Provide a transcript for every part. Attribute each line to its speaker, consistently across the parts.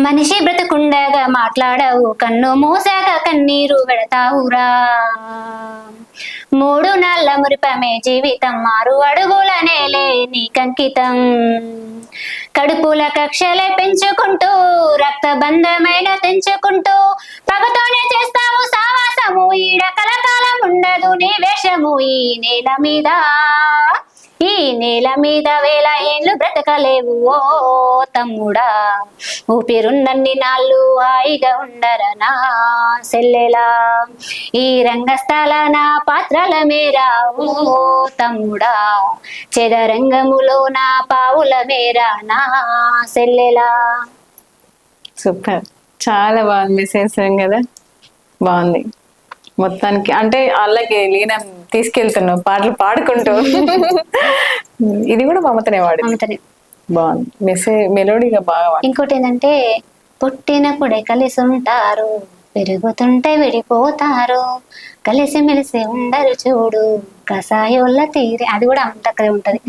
Speaker 1: మనిషి బ్రతుకుండగా మాట్లాడవు కన్ను మూసాక కన్నీరు పెడతావురా. మూడు నాళ్ళ మురిపమే జీవితం మారు అడుగుల నేలే నీకంకితం కడుపుల కక్షలే పెంచుకుంటూ రక్తబంధమైన తెంచుకుంటూ పగతోనే చేస్తావు సావాసము ఈడ కలకాలం ఉండదు నీ వేషము ఈ నేల మీద. ఈ నేల మీద వేల ఏళ్ళు బ్రతకలేవు ఓ తమ్ముడా. ఊపిరున్నన్ని నాళ్ళు హాయిగా ఉండరనా సెల్లెలా? ఈ రంగస్థల నా పాత్రల మేరా ఓ తమ్ముడా. చెదరంగములో నా పావుల మేరా నా సెల్లెలా?
Speaker 2: సూపర్. చాలా బాగుంది మెసేజ్ కదా. బాగుంది. మొత్తానికి అంటే వాళ్ళకి లీనం తీసుకెళ్తున్నావు పాటలు పాడుకుంటూ. ఇది కూడా మమతనే వాడి
Speaker 1: మమతనే
Speaker 2: బాగుంది. మెసేజ్ మెలోడీగా బాగా.
Speaker 1: ఇంకోటి ఏంటంటే పుట్టినప్పుడే కలిసి ఉంటారు పెరుగుతుంటే విడిపోతారు కలిసి మెలిసి ఉండరు చూడు కసాయోళ్ళ తీరి అది కూడా అంతక్కడే ఉంటది.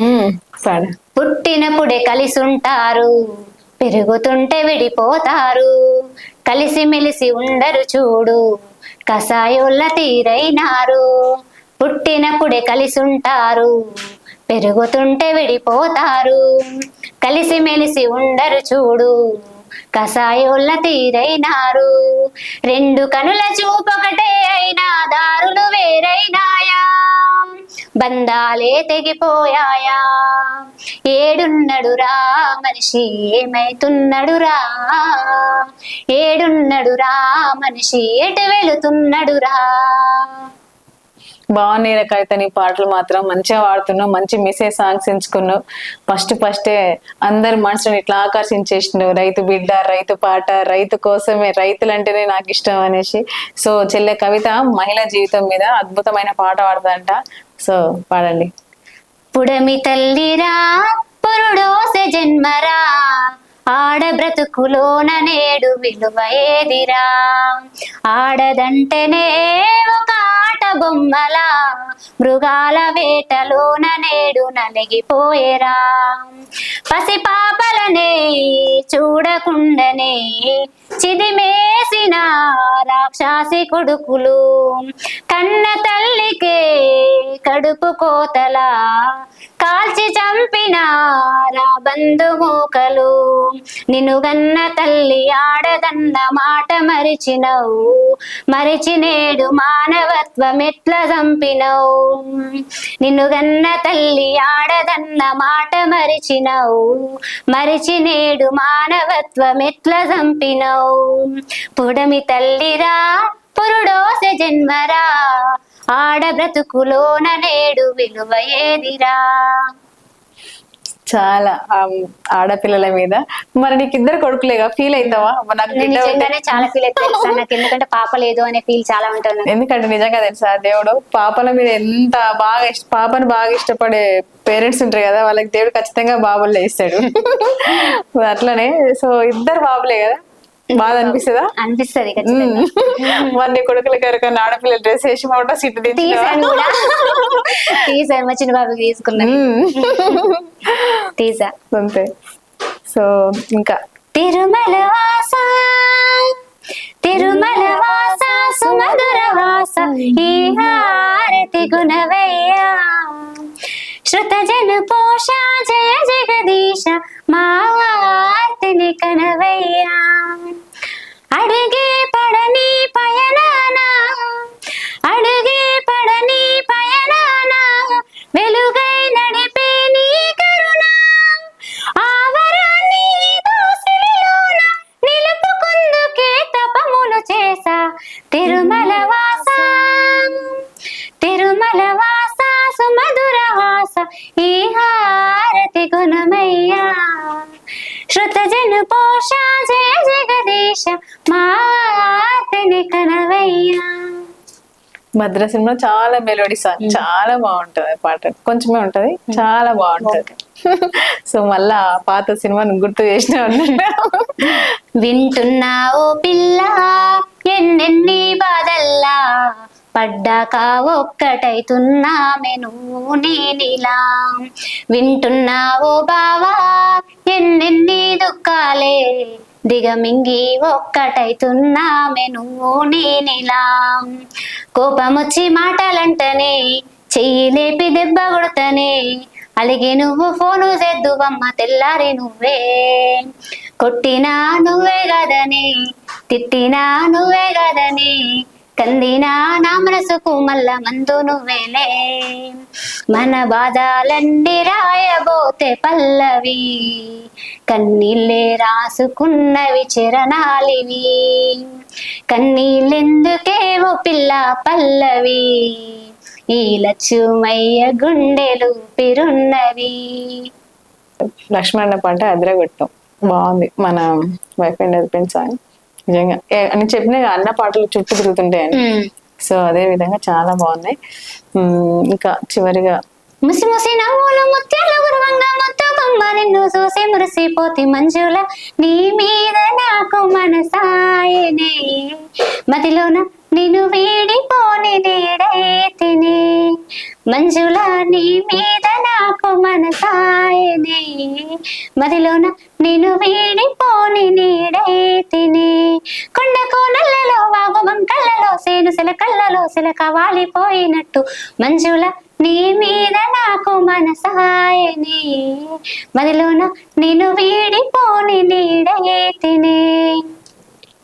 Speaker 1: పుట్టినప్పుడే కలిసి ఉంటారు పెరుగుతుంటే విడిపోతారు కలిసి మెలిసి ఉండరు చూడు కసాయోళ్ళ తీరైనారు. పుట్టినప్పుడే కలిసి ఉంటారు పెరుగుతుంటే విడిపోతారు. కలిసి మెలిసి ఉండరు చూడు. కషాయోళ్ళ తీరైనారు. రెండు కనుల చూపొకటే అయినా దారులు వేరైనాయా. బంధాలే తెగిపోయాయా. ఏడున్నడురా మనిషి ఏమైతున్నడురా. ఏడున్నడురా మనిషి ఎటు వెళుతున్నడురా.
Speaker 2: బాగున్నాయి రా నీ పాటలు మాత్రం. మంచిగా పాడుతున్నావు మంచి మెసేజ్ సాంగ్స్ ఎంచుకున్నావు. ఫస్ట్ ఫస్టే అందరి మనసుని ఇట్లా ఆకర్షించేసినావు. రైతు బిడ్డ రైతు పాట రైతు కోసమే రైతులు అంటేనే నాకు ఇష్టం అనేసి. సో చెల్లె కవిత మహిళ జీవితం మీద అద్భుతమైన పాట పాడదంట. సో పాడండి.
Speaker 1: పుడమి తల్లిరా పురుడోస జన్మరా ఆడ బ్రతుకులోన నేడు విలువ ఏదిరా? ఆడదంటేనే బొమ్మలా మృగాల వేటలోన నేడు నలిగిపోయేరా. పసిపాపలనే చూడకుండనే చిదిమేసిన రాక్షసి కొడుకులు. కన్న తల్లికే కడుపు కోతలా కాల్చి చంపిన రా బంధుమూకలు? నిన్ను గన్న తల్లి ఆడదన్న మాట మరిచినవు. మరిచి నేడు మానవత్వం ఎట్లా చంపినవు. నిన్ను గన్న తల్లి ఆడదన్న మాట మరిచినవు. మరిచి నేడు మానవత్వం ఎట్లా చంపినవు. పుడమి తల్లిరా పురుడోస జన్మరా. ఆడ బ్రతుకులోన నేడు విలువ ఏదిరా
Speaker 2: చాలా ఆడపిల్లల మీద. మరి నీకు ఇద్దరు కొడుకులేగా ఫీల్ అవుతావా నాకు
Speaker 1: చాలా ఫీల్ అవుతాను నాకు ఎందుకంటే పాప లేదు అనే ఫీల్ చాలా ఉంటుంది.
Speaker 2: ఎందుకంటే నిజంగా తెలుసా? దేవుడు పాపల మీద ఎంత బాగా ఇష్ట పాపను బాగా ఇష్టపడే పేరెంట్స్ ఉంటారు కదా వాళ్ళకి దేవుడు ఖచ్చితంగా బాబుల్లో ఇస్తాడు. అట్లనే సో ఇద్దరు బాబులే కదా? బాధ అనిపిస్తుందా?
Speaker 1: అనిపిస్తుంది
Speaker 2: మరి నీ కొడుకులకి ఎవరికైనా ఆడపిల్ల డ్రెస్ వేసి ఫోటో సిట్
Speaker 1: తీసాను కూడా. తీసాను మా చిన్న బాబు తీసుకున్నాను తీసా.
Speaker 2: అంతే. సో ఇంకా.
Speaker 1: తిరుమల వాస తిరుమల వాస సుమధుర వాస ఈ హారతి గుణవయ్యా శృత జన పోష జయ జగదీశ మా కనవయ్యా. అడిగే పడని
Speaker 2: భద్ర సినిమా చాలా మెలోడీ సాంగ్ చాలా బాగుంటది పాట. కొంచెమే ఉంటది చాలా బాగుంటది. సో మళ్ళా ఆ పాత సినిమాను గుర్తు చేసిన
Speaker 1: వింటున్నావు పిల్ల ఎన్నెన్ని బాధల్లా పడ్డాక ఒక్కటైతున్నామె నువ్వు నేనిలా. వింటున్నావు బావా ఎన్నెన్ని దుఃఖాలే దిగమింగి ఒక్కటైతున్నామె నువ్వు నేనిలా. కోపముచ్చి మాటలంటనే చెయ్యి లేపి దెబ్బ కొడతనే అలిగి నువ్వు ఫోను చేద్దువమ్మ తెల్లారి నువ్వే. కొట్టినా నువ్వే గదని తిట్టినా నువ్వే గదని కందినా నా మనసుకు మల్ల మందు నువ్వేలే మన బాధలన్నీ రాయబోతే పల్లవి కన్నీళ్ళే రాసుకున్నవి చరణాలివి కన్నీళ్ళెందుకేవో పిల్ల పల్లవి ఈ లక్ష్మయ్య గుండెలు పిరున్నవి
Speaker 2: లక్ష్మణ పాట అదరగొట్టాం. బాగుంది. మన వైఫ్ అండ్ హస్బెండ్ సాంగ్ నిజంగా. అని చెప్పిన అన్న పాటలు చుట్టూ తిరుగుతుంటాయని సో అదే విధంగా చాలా బాగున్నాయి. ఇంకా చివరిగా.
Speaker 1: ముసి ముసి నవ్వులు ముత్యాలు గురువంగా ముత్తు బొమ్మ నిన్ను చూసి మురిసిపోతి మంజుల నీ మీద నాకు మనసాయనే. మదిలోన నిన్ను వీడిపోని నీడైతిని మంజుల నీ మీద నాకు మనసాయనే. మదిలోన నిన్ను వీడిపోని సిలకల్లలో సిలక వాలిపోయినట్టు మంజుల నీ మీద నాకు మనసాయని. మదిలోన నేను వీడిపోని నీడయేతిని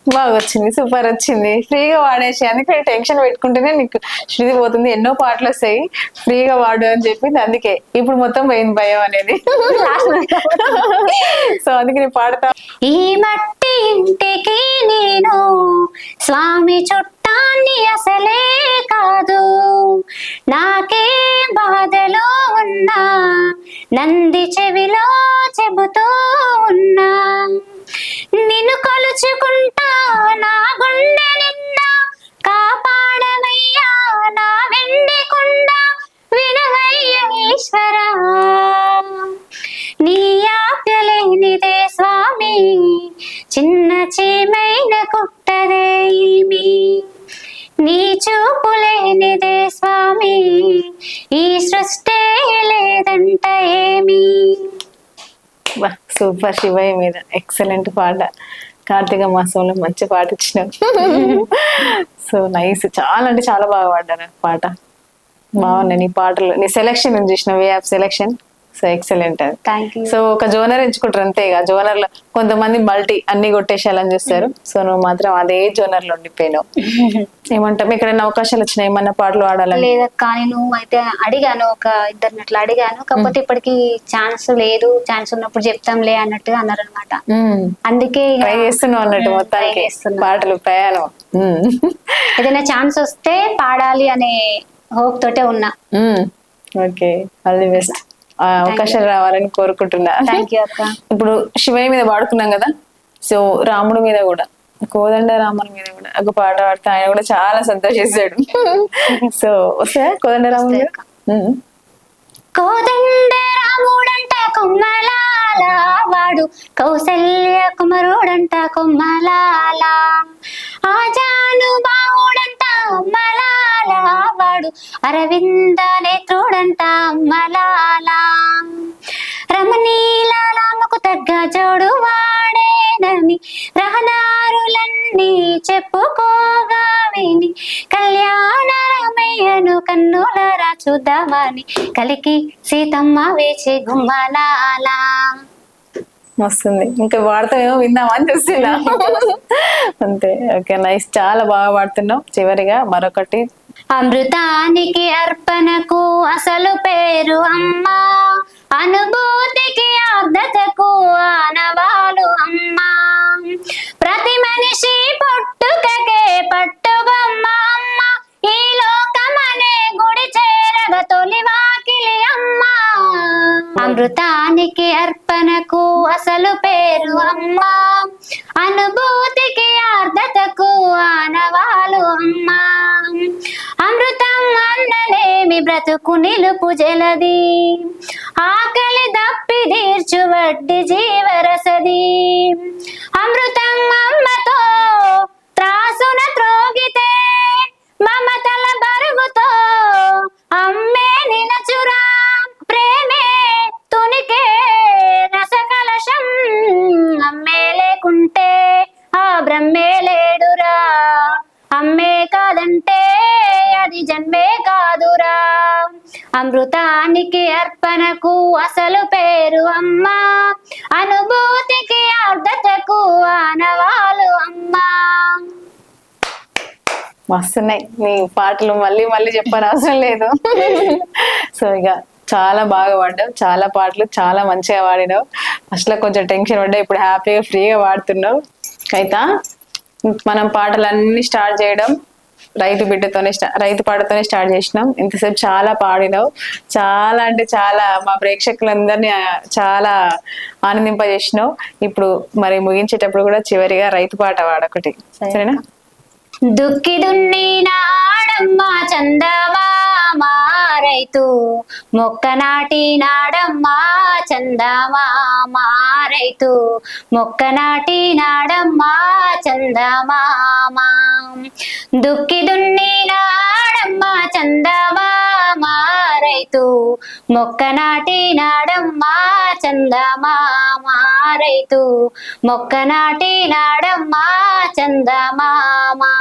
Speaker 2: బాగా వచ్చింది సూపర్ వచ్చింది. ఫ్రీగా వాడేసి అందుకే టెన్షన్ పెట్టుకుంటేనే నీకు శృతి పోతుంది. ఎన్నో పాటలు వస్తాయి ఫ్రీగా వాడు అని చెప్పింది అందుకే. ఇప్పుడు మొత్తం పోయింది భయం అనేది. సో అందుకే నేను పాడతా.
Speaker 1: ఈ మట్టి ఇంటికి నేను. స్వామి చుట్టాన్ని అసలే కాదు. నాకే బాధలో ఉన్నా. నంది చెవిలో చెబుతూ ఉన్నా. నిన్ను కొలుచుకుంటా నా గుండె నిన్న కాపాడవయ్యా నా వెండి కొండ. వినవయ్య ఈశ్వరా. నీ ఆప్యలేనిదే చీమైన కుట్టదేమి నీ చూపు లేనిదే స్వామి ఈ సృష్టి లేదంట ఏమి.
Speaker 2: సూపర్ శివయ్య మీద ఎక్సలెంట్ పాట. కార్తీక మాసంలో మంచి పాట ఇచ్చినావు. So nice. చాలా అంటే చాలా బాగా పాడారు పాట. బాగున్నాయి నీ పాటలు. నీ సెలెక్షన్ చూసిన way of selection so excellent అది. సో ఒక జోనర్ ఎంచుకుంటారు అంతే ఇక జోనర్లో కొంతమంది మల్టీ అన్ని కొట్టేసేయాలని చూస్తారు. సో నువ్వు మాత్రం అదే జోనర్లో ఉండిపోయినావు. ఏమంటాం? ఎక్కడైనా అవకాశాలు వచ్చినాయి? ఏమన్నా పాటలు ఆడాలని
Speaker 1: లేదక్క నేను అయితే అడిగాను ఒక ఇద్దరిని అట్లా అడిగాను. కాకపోతే ఇప్పటికి ఛాన్స్ లేదు ఛాన్స్ ఉన్నప్పుడు చెప్తాంలే అన్నట్టుగా అన్నారు అనమాట అందుకే ఇక
Speaker 2: ట్రై చేస్తున్నావు అన్నట్టు
Speaker 1: try
Speaker 2: మొత్తానికి. పాటలు ప్రయాణం.
Speaker 1: ఏదైనా ఛాన్స్ వస్తే పాడాలి అనే హోప్ తోటే ఉన్నా.
Speaker 2: ఓకే ఆల్ ది బెస్ట్ అవకాశాలు రావాలని కోరుకుంటున్నా. ఇప్పుడు శివయ్య మీద పాడుకున్నాం కదా సో రాముడి మీద కూడా కోదండ రాముని మీద కూడా ఒక పాట పాడితే ఆయన కూడా చాలా సంతోషిస్తాడు. సో వస్తా కోదండ మ్మ్.
Speaker 1: కోదండ రాముడంట కొమ్మలాల వాడు. కౌసల్య కుమరుడంట కొమ్మలాల. ఆజాను బావుడంట అమ్మలాల వాడు అరవింద నేత్రుడంట అమ్మలాల. రమణీలాలకు తగ్గ జోడు వాడేనని రహదారులన్నీ చెప్పుకోగా విని కళ్యాణ రామయ్యను కన్నులరా చూద్దామని కలికి సీతమ్మ వేచి గుమ్మలాలా.
Speaker 2: వస్తుంది. ఇంకా వాడతామేమో విందామని చూస్తున్నా. అంతే ఓకే నైస్. చాలా బాగా వాడుతున్నాం చివరిగా మరొకటి.
Speaker 1: అమృతానికి అర్పణకు అసలు పేరు అమ్మా. అనుభూతికి అర్థతకు ఆనవాలు అమ్మా. ప్రతి మనిషి పుట్టుకకే పట్టుబొమ్మ అమ్మ. ఈ లోకమనే గుడి చేరగ తొలి వాకిలి అమ్మ. అమృతానికి అర్ప అసలు పేరు అమ్మా. అనుభూతికి ఆర్ధతకు ఆనవాలు అమ్మా. అమృతం అన్నలేమి బ్రతుకు నిలుపు జలది. ఆకలి దప్పి తీర్చు వడ్డి జీవరసది. అమృత అమృతానికి అర్పణకు అసలు పేరు అమ్మా. అనుభూతికి అర్ధతకు ఆనవాలు అమ్మా.
Speaker 2: మస్తున్నాయి. నీ పాటలు మళ్ళీ మళ్ళీ చెప్పని అవసరం లేదు. సో ఇక చాలా బాగా పాడావు చాలా పాటలు చాలా మంచిగా పాడినావు. ఫస్ట్లో కొంచెం టెన్షన్ పడ్డా ఇప్పుడు హ్యాపీగా ఫ్రీగా పాడుతున్నావు. అయితే మనం పాటలన్నీ స్టార్ట్ చేయడం రైతు బిడ్డతోనే స్టా రైతు పాటతోనే స్టార్ట్ చేసినాం. ఇంతసేపు చాలా పాడినావు. చాలా అంటే చాలా మా ప్రేక్షకులందరినీ చాలా ఆనందింపజేసినావు. ఇప్పుడు మరి ముగించేటప్పుడు కూడా చివరిగా రైతు పాట పాడొకటి. సరేనా?
Speaker 1: దుక్కి దున్ని నాడమ్మ చందమామ రైతు మొక్క నాటి నాడమ్మ చందమామ రైతు మొక్క నాటి నాడమ్మ చందమామ దుక్కి దున్ని నాడమ్మ చందమామ రైతు మొక్క నాటి నాడమ్మ చందమామ రైతు మొక్క నాటి నాడమ్మ చందమామా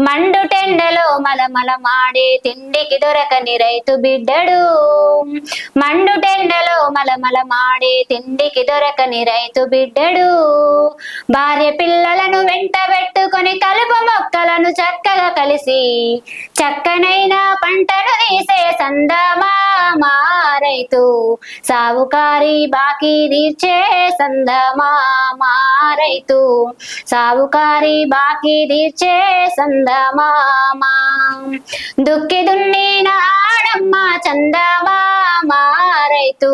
Speaker 1: మండుటెండలో మలమల మాడే తిండికి దొరకని రైతు బిడ్డడు. మండుటెండలో మలమల మాడే తిండికి దొరకని రైతు బిడ్డడు. భార్య పిల్లలను వెంట పెట్టుకొని కలుపు మొక్కలను చక్కగా కలిసి చక్కనైన పంటను తీసే సందమామా రైతు సావుకారి బాకీ తీర్చే సందమా మారైతు సావుకారి బాకీ తీర్చే సందమా దుక్కి దున్ని నాడమ్మ చందమా మారైతు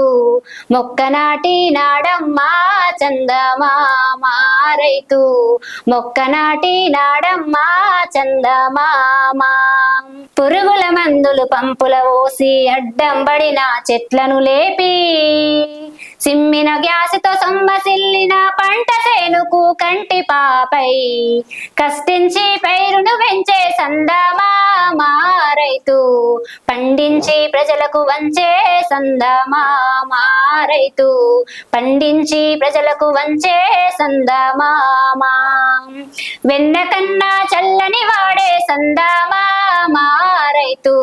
Speaker 1: మొక్క నాటి నాడమ్మ చందమా మారైతు మొక్క నాటి నాడమ్మ చందమా పురుగుల మందులు పంపుల ఓసి అడ్డం పడిన చెట్లను లేపి సిమ్మిన గ్యాసుతో సొమ్మసిల్లిన పంట సేనుకు కంటి పాపై. కష్టించి పైరును పెంచే సందమామా రైతు పండించి ప్రజలకు వంచే సందమామా రైతు పండించి ప్రజలకు వంచే సందమామా వెన్న కన్నా చల్లని వాడే సందమామా రైతు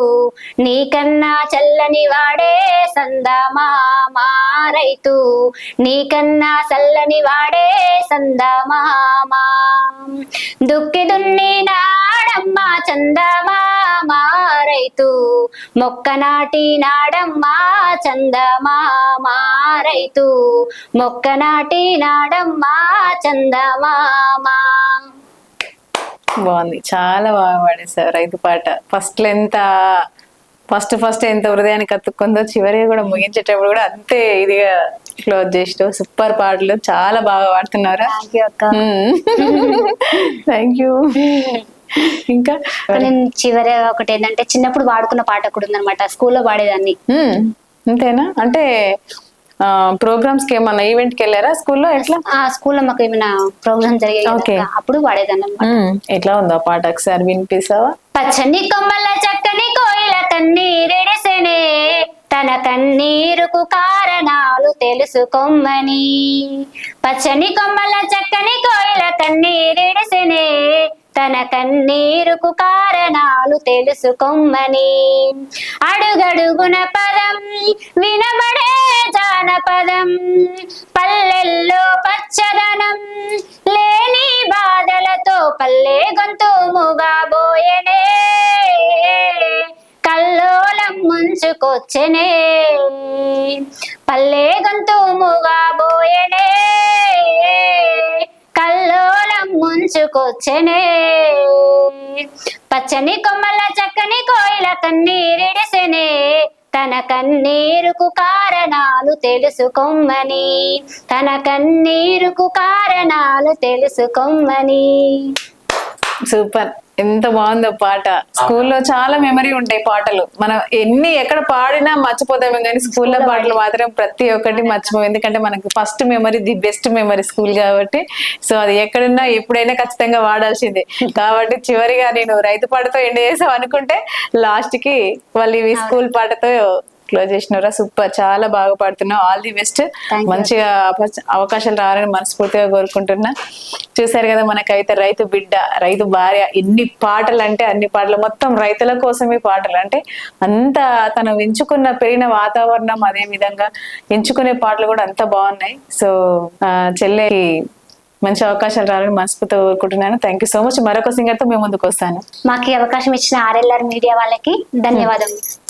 Speaker 1: నీకన్నా చల్లని వాడే సందమామా రైతు నీకన్నా చల్లని వాడే సందమామ. దుక్కి దున్ని నాడమ్మ చందమామ రైతు. మొక్క నాటి నాడమ్మ చందమామ రైతు. మొక్క నాటి నాడమ్మ చందమామ.
Speaker 2: బాగుంది. చాలా బాగా పాడేశారు రైతు పాట. ఫస్ట్ ఎంత ఫస్ట్ ఫస్ట్ ఎంత హృదయానికి అతుక్కుందో చివరిగా కూడా ముగించేటప్పుడు కూడా అంతే ఇదిగా క్లోజ్ చేసావు సూపర్ పాటలు చాలా బాగా పాడుతున్నారు.
Speaker 1: థ్యాంక్ యూ
Speaker 2: ఇంకా?
Speaker 1: నేను చివరి ఒకటి ఏంటంటే చిన్నప్పుడు వాడుకున్న పాట కూడా ఉందన్నమాట. స్కూల్లో పాడేదాన్ని.
Speaker 2: అంతేనా? అంటే ప్రోగ్రామ్స్కి ఏమన్నా ఈవెంట్కి వెళ్ళారా స్కూల్లో? ఎట్లా?
Speaker 1: ఆ స్కూల్లో మాకు ఏమైనా ప్రోగ్రామ్ జరిగేది. కదా, అప్పుడు పాడేదాన్ని.
Speaker 2: ఎట్లా ఉందో పాట? ఒకసారి వినిపిస్తావా?
Speaker 1: పచ్చని కొమ్మల కన్నీరుకు కారణాలు తెలుసుకొమ్మని పచ్చని కొమ్మల చక్కని కోయిల కన్నీరిడిసినే తన కన్నీరుకు కారణాలు తెలుసుకొమ్మని అడుగడుగున పదం వినబడే జానపదం. పల్లెల్లో పచ్చదనం లేని బాధలతో పల్లె గొంతు ముగాబోయనే. ముంచుకొచ్చనే పల్లె గంతుముగా బోయనే. కల్లోలం ముంచుకొచ్చనే. పచ్చని కొమ్మల చక్కని కోయిల కన్నీరిడిసెనే తన కన్నీరుకు కారణాలు తెలుసుకోమ్మని. తన కన్నీరుకు కారణాలు తెలుసుకోమ్మని.
Speaker 2: సూపర్. ఎంత బాగుందో పాట. స్కూల్లో చాలా మెమరీ ఉంటాయి పాటలు. మనం ఎన్ని ఎక్కడ పాడినా మర్చిపోతామే కానీ స్కూల్లో పాటలు మాత్రం ప్రతి ఒక్కటి మర్చిపోం ఎందుకంటే మనకి first memory the best memory school కాబట్టి. సో అది ఎక్కడున్నా ఎప్పుడైనా ఖచ్చితంగా వాడాల్సిందే. కాబట్టి చివరిగా నేను రైతు పాటతో ఎండ్ చేసాం అనుకుంటే లాస్ట్కి వాళ్ళు ఇవి స్కూల్ పాటతో క్లోజ్ చేసినారా సూపర్. చాలా బాగా పాడుతున్నావు. All the best. మంచిగా అవ- అవకాశాలు రావాలని మనస్ఫూర్తిగా కోరుకుంటున్నా. చూసారు కదా మనకైతే రైతు బిడ్డ రైతు భార్య ఎన్ని పాటలు అంటే అన్ని పాటలు మొత్తం రైతుల కోసమే పాటలు. అంటే అంత తను ఎంచుకున్న పెరిగిన వాతావరణం అదే విధంగా ఎంచుకునే పాటలు కూడా అంత బాగున్నాయి. సో చెల్లెకి మంచి అవకాశాలు రావాలని మనస్ఫూర్తిగా కోరుకుంటున్నాను. థ్యాంక్ యూ సో మచ్ మరొక సింగర్తో మేము ముందుకు వస్తాను.
Speaker 1: మాకు అవకాశం ఇచ్చిన ఆర్ఎల్ఆర్ మీడియా వాళ్ళకి ధన్యవాదములు.